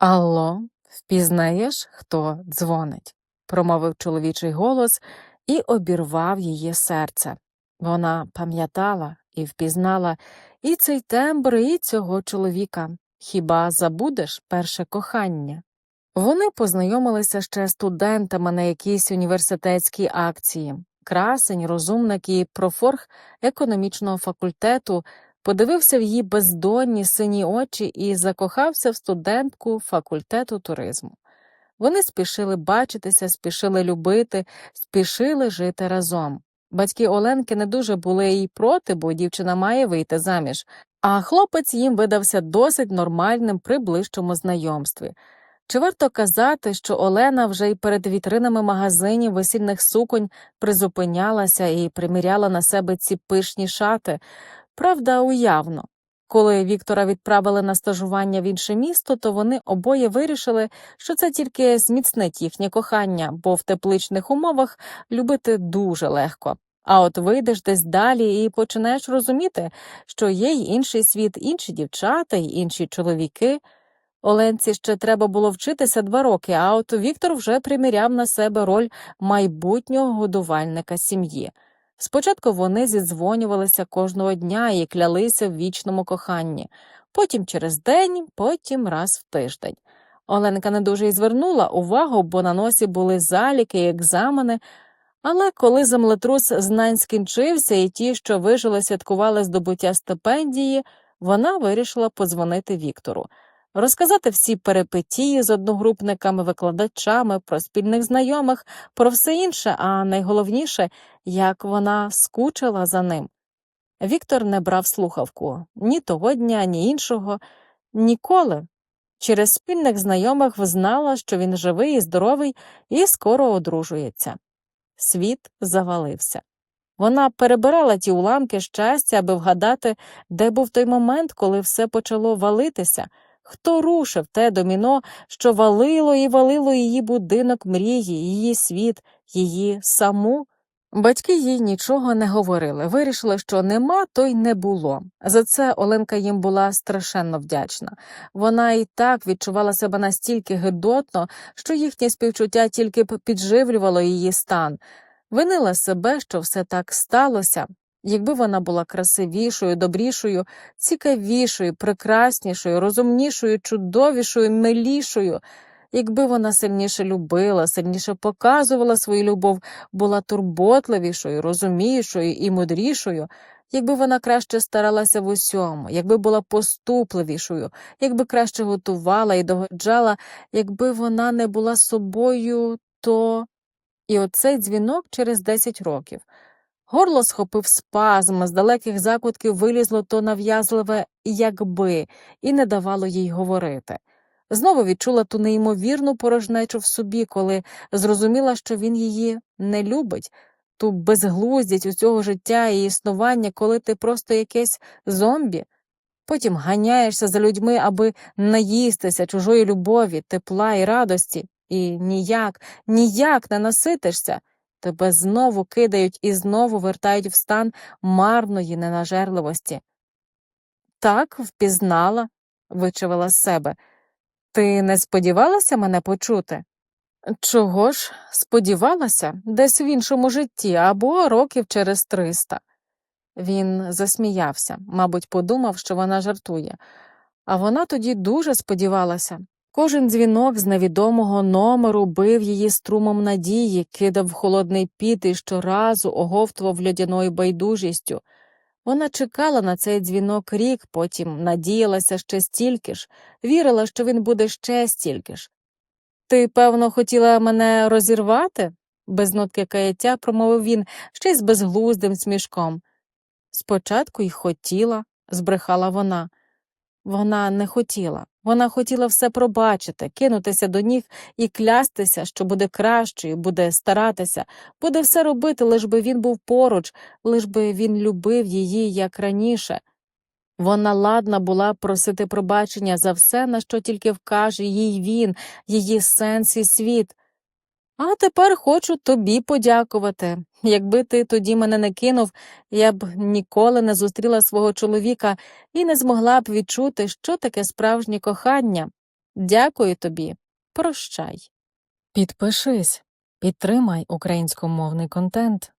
Алло, впізнаєш, хто дзвонить? промовив чоловічий голос і обірвав її серце. Вона пам'ятала і впізнала і цей тембр, і цього чоловіка. Хіба забудеш перше кохання? Вони познайомилися ще студентами на якійсь університетській акції. Красень, розумник і профорг економічного факультету подивився в її бездонні сині очі і закохався в студентку факультету туризму. Вони спішили бачитися, спішили любити, спішили жити разом. Батьки Оленки не дуже були їй проти, бо дівчина має вийти заміж, а хлопець їм видався досить нормальним при ближчому знайомстві. Чи варто казати, що Олена вже й перед вітринами магазинів весільних суконь призупинялася і приміряла на себе ці пишні шати, правда, уявно. Коли Віктора відправили на стажування в інше місто, то вони обоє вирішили, що це тільки зміцнить їхнє кохання, бо в тепличних умовах любити дуже легко. А от вийдеш десь далі і починаєш розуміти, що є й інший світ, інші дівчата й інші чоловіки. Оленці ще треба було вчитися два роки, а от Віктор вже приміряв на себе роль майбутнього годувальника сім'ї. Спочатку вони зідзвонювалися кожного дня і клялися в вічному коханні, потім через день, потім раз в тиждень. Оленка не дуже й звернула увагу, бо на носі були заліки і екзамени. Але коли землетрус знань скінчився, і ті, що вижили, святкували здобуття стипендії, вона вирішила подзвонити Віктору, розказати всі перипетії з одногрупниками, викладачами, про спільних знайомих, про все інше, а найголовніше, як вона скучила за ним. Віктор не брав слухавку ні того дня, ні іншого, ніколи. Через спільних знайомих взнала, що він живий і здоровий і скоро одружується. Світ завалився. Вона перебирала ті уламки щастя, аби вгадати, де був той момент, коли все почало валитися, хто рушив те доміно, що валило і валило її будинок мрії, її світ, її саму. Батьки їй нічого не говорили, вирішили, що нема, то й не було. За це Оленка їм була страшенно вдячна. Вона і так відчувала себе настільки гидотно, що їхнє співчуття тільки підживлювало її стан. Винила себе, що все так сталося. Якби вона була красивішою, добрішою, цікавішою, прекраснішою, розумнішою, чудовішою, милішою, якби вона сильніше любила, сильніше показувала свою любов, була турботливішою, розумішою і мудрішою, якби вона краще старалася в усьому, якби була поступливішою, якби краще готувала і догоджала, якби вона не була собою, то. І оцей дзвінок через 10 років. Горло схопив спазм, з далеких закутків вилізло то нав'язливе якби і не давало їй говорити. Знову відчула ту неймовірну порожнечу в собі, коли зрозуміла, що він її не любить, ту безглуздість усього життя і існування, коли ти просто якесь зомбі. Потім ганяєшся за людьми, аби наїстися чужої любові, тепла і радості, і ніяк, ніяк не наситишся. Тебе знову кидають і знову вертають в стан марної ненажерливості. Так, впізнала, вичавила з себе. Ти не сподівалася мене почути? Чого ж, сподівалася, десь в іншому житті або років через триста. Він засміявся, мабуть, подумав, що вона жартує, а вона тоді дуже сподівалася. Кожен дзвінок з невідомого номеру бив її струмом надії, кидав в холодний піт і щоразу оговтував льодяною байдужістю. Вона чекала на цей дзвінок рік, потім надіялася ще стільки ж, вірила, що він буде ще стільки ж. Ти, певно, хотіла мене розірвати? без нотки каяття промовив він ще й з безглуздим смішком. Спочатку й хотіла, збрехала вона. Вона не хотіла. Вона хотіла все пробачити, кинутися до ніг і клястися, що буде кращою, буде старатися, буде все робити, лиш би він був поруч, лиш би він любив її, як раніше. Вона ладна була просити пробачення за все, на що тільки вкаже їй він, її сенс і світ. А тепер хочу тобі подякувати. Якби ти тоді мене не кинув, я б ніколи не зустріла свого чоловіка і не змогла б відчути, що таке справжнє кохання. Дякую тобі. Прощай. Підпишись, підтримай українськомовний контент.